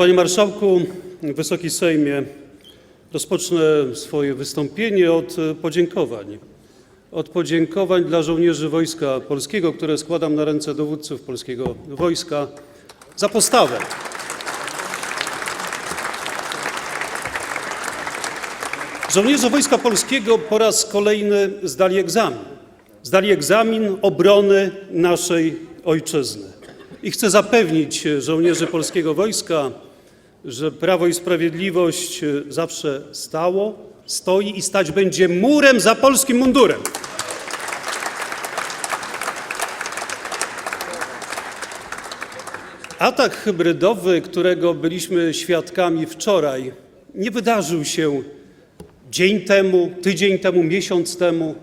Panie Marszałku, Wysoki Sejmie, rozpocznę swoje wystąpienie od podziękowań. Od podziękowań dla żołnierzy Wojska Polskiego, które składam na ręce dowódców polskiego wojska za postawę. Żołnierze Wojska Polskiego po raz kolejny zdali egzamin. Zdali egzamin obrony naszej ojczyzny. I chcę zapewnić żołnierzy polskiego wojska, że Prawo i Sprawiedliwość zawsze stało, stoi i stać będzie murem za polskim mundurem. Atak hybrydowy, którego byliśmy świadkami wczoraj, nie wydarzył się dzień temu, tydzień temu, miesiąc temu.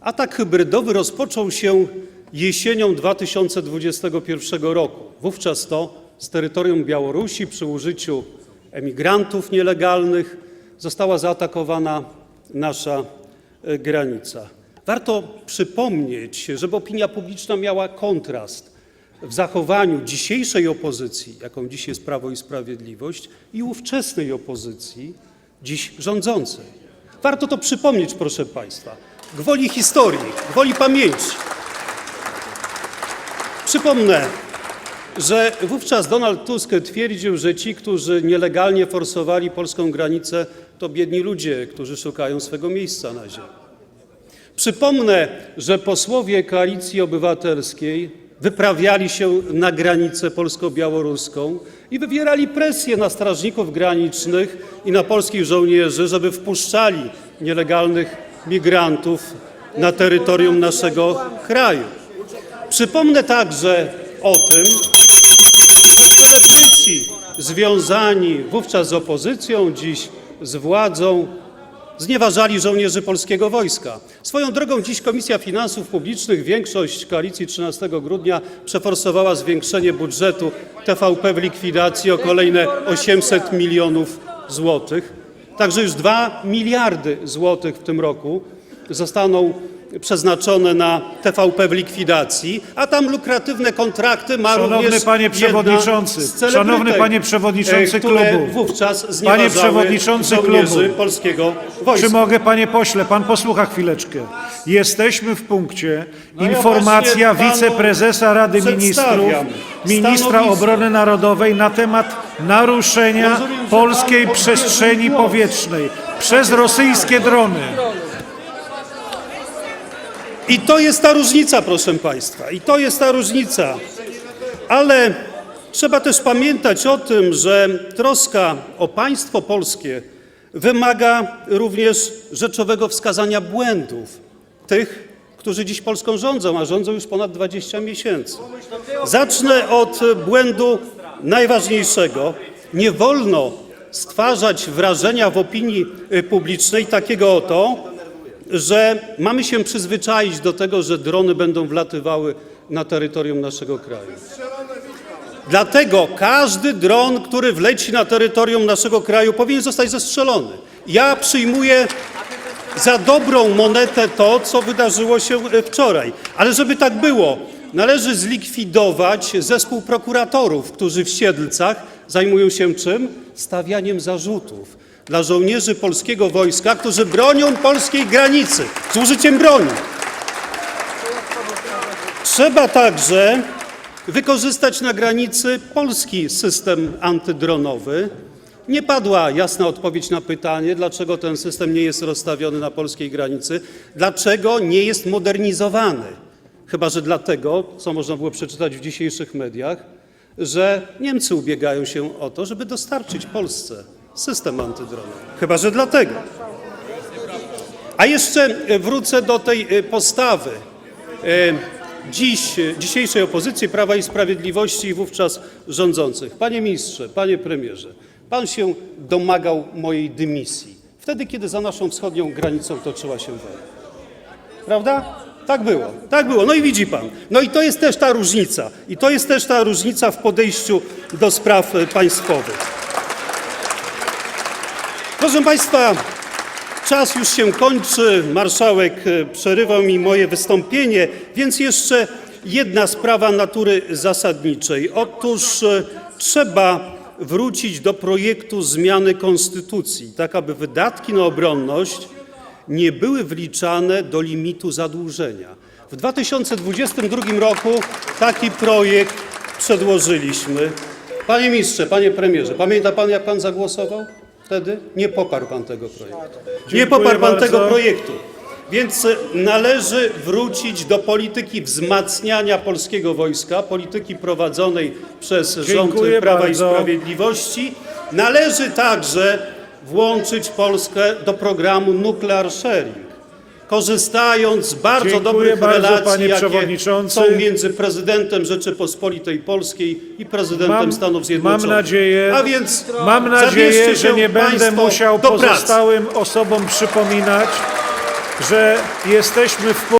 Atak hybrydowy rozpoczął się jesienią 2021 roku. Wówczas to z terytorium Białorusi przy użyciu emigrantów nielegalnych została zaatakowana nasza e, granica. Warto przypomnieć, żeby opinia publiczna miała kontrast w zachowaniu dzisiejszej opozycji, jaką dziś jest Prawo i Sprawiedliwość, i ówczesnej opozycji, dziś rządzącej. Warto to przypomnieć, proszę Państwa, gwoli historii, gwoli pamięci. Przypomnę, że wówczas Donald Tusk twierdził, że ci, którzy nielegalnie forsowali polską granicę, to biedni ludzie, którzy szukają swego miejsca na ziemi. Przypomnę, że posłowie Koalicji Obywatelskiej wyprawiali się na granicę polsko-białoruską i wywierali presję na strażników granicznych i na polskich żołnierzy, żeby wpuszczali nielegalnych migrantów na terytorium naszego kraju. Przypomnę także o tym, celebryci związani wówczas z opozycją, dziś z władzą, znieważali żołnierzy polskiego wojska. Swoją drogą dziś Komisja Finansów Publicznych, większość koalicji 13 grudnia przeforsowała zwiększenie budżetu TVP w likwidacji o kolejne 800 milionów złotych. Także już 2 miliardy złotych w tym roku zostaną przeznaczone na TVP w likwidacji, a tam lukratywne kontrakty ma Szanowny również panie jedna przewodniczący, z celebrytek, szanowny panie przewodniczący e, które klubu. wówczas znieważały przewodniczący żołnierzy klubu. polskiego wojska. Czy mogę, panie pośle, pan posłucha chwileczkę. Jesteśmy w punkcie No ja informacja właśnie panu wiceprezesa Rady Ministrów, przedstawiam ministra stanowisko. obrony narodowej na temat naruszenia Rozumiem, że polskiej przestrzeni powietrznej przez rosyjskie drony. I to jest ta różnica, proszę Państwa, i to jest ta różnica. Ale trzeba też pamiętać o tym, że troska o państwo polskie wymaga również rzeczowego wskazania błędów tych, którzy dziś Polską rządzą, a rządzą już ponad 20 miesięcy. Zacznę od błędu najważniejszego. Nie wolno stwarzać wrażenia w opinii y, publicznej takiego oto, że mamy się przyzwyczaić do tego, że drony będą wlatywały na terytorium naszego kraju. Dlatego każdy dron, który wleci na terytorium naszego kraju, powinien zostać zestrzelony. Ja przyjmuję za dobrą monetę to, co wydarzyło się e, wczoraj. Ale żeby tak było, należy zlikwidować zespół prokuratorów, którzy w Siedlcach zajmują się czym? Stawianiem zarzutów dla żołnierzy polskiego wojska, którzy bronią polskiej granicy z użyciem broni. Trzeba także wykorzystać na granicy polski system antydronowy. Nie padła jasna odpowiedź na pytanie, dlaczego ten system nie jest rozstawiony na polskiej granicy, dlaczego nie jest modernizowany. Chyba, że dlatego, co można było przeczytać w dzisiejszych mediach, że Niemcy ubiegają się o to, żeby dostarczyć Polsce system antydronowy. Chyba, że dlatego. A jeszcze e, wrócę do tej e, postawy e, dziś, dzisiejszej opozycji Prawa i Sprawiedliwości i wówczas rządzących. Panie ministrze, panie premierze, pan się domagał mojej dymisji. Wtedy, kiedy za naszą wschodnią granicą toczyła się wojna. Prawda? Tak było, tak było. No i widzi pan. No i to jest też ta różnica. I to jest też ta różnica w podejściu do spraw państwowych. Proszę Państwa, czas już się kończy. Marszałek e, przerywał mi moje wystąpienie, więc jeszcze jedna sprawa natury zasadniczej. Otóż e, trzeba wrócić do projektu zmiany konstytucji, tak aby wydatki na obronność nie były wliczane do limitu zadłużenia. W 2022 roku taki projekt przedłożyliśmy. Panie ministrze, panie premierze, pamięta pan, jak pan zagłosował wtedy? Nie poparł pan tego projektu. Nie poparł pan tego projektu. Więc e, należy wrócić do polityki wzmacniania polskiego wojska, polityki prowadzonej przez rząd Dziękuję Prawa bardzo. i Sprawiedliwości. Należy także włączyć Polskę do programu Nuclear Sharing, korzystając z bardzo Dziękuję dobrych bardzo, relacji, jakie są między prezydentem Rzeczypospolitej Polskiej i prezydentem Mam- Stanów Zjednoczonych. mam nadzieję- A więc Mam nadzieję, że nie będę musiał pozostałym osobom przypominać, że jesteśmy w